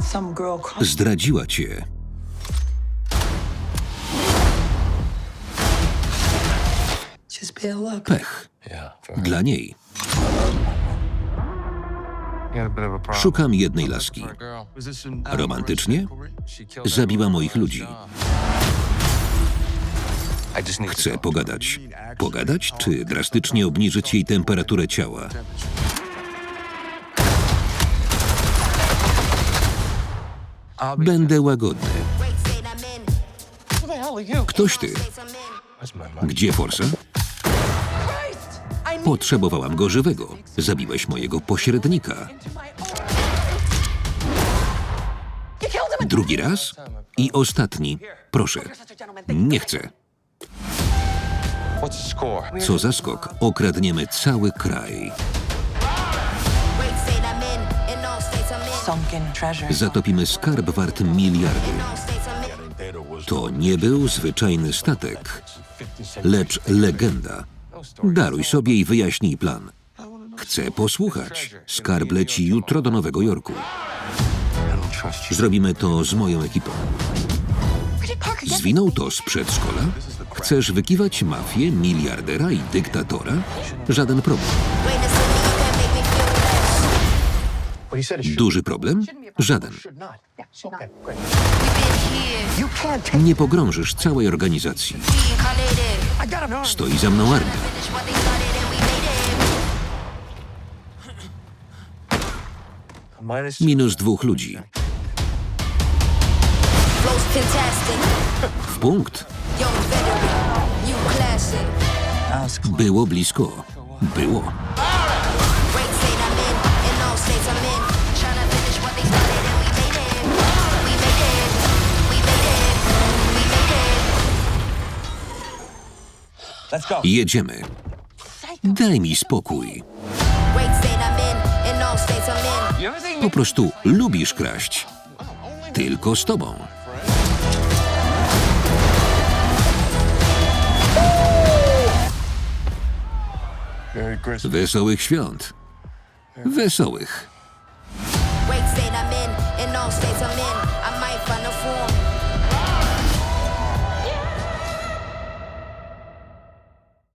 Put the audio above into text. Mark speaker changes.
Speaker 1: Some girl called.
Speaker 2: Zdradziła cię. Pech.
Speaker 3: Yeah, for her.
Speaker 2: Dla niej.
Speaker 3: Got a bit of a problem.
Speaker 2: Szukam jednej laski. Romantycznie?
Speaker 3: She killed
Speaker 2: Zabiła moich ludzi. Chcę pogadać. Pogadać, czy drastycznie obniżyć jej temperaturę ciała? Będę łagodny. Ktoś ty. Gdzie Forsa? Potrzebowałam go żywego. Zabiłeś mojego pośrednika. Drugi raz i ostatni. Proszę. Nie chcę. Co za skok. Okradniemy cały kraj. Zatopimy skarb wart miliardy. To nie był zwyczajny statek, lecz legenda. Daruj sobie i wyjaśnij plan. Chcę posłuchać. Skarb leci jutro do Nowego Jorku. Zrobimy to z moją ekipą. Zwinął to z przedszkola? Chcesz wykiwać mafię, miliardera i dyktatora? Żaden problem. Duży problem? Żaden. Nie pogrążysz całej organizacji. Stoi za mną armia.
Speaker 3: Minus
Speaker 2: dwóch ludzi. W punkt. Było blisko. Było. Jedziemy. Daj mi spokój. Po prostu lubisz kraść. Tylko z tobą. Wesołych świąt. Wesołych.
Speaker 4: Great state I'm in, in all states I'm in.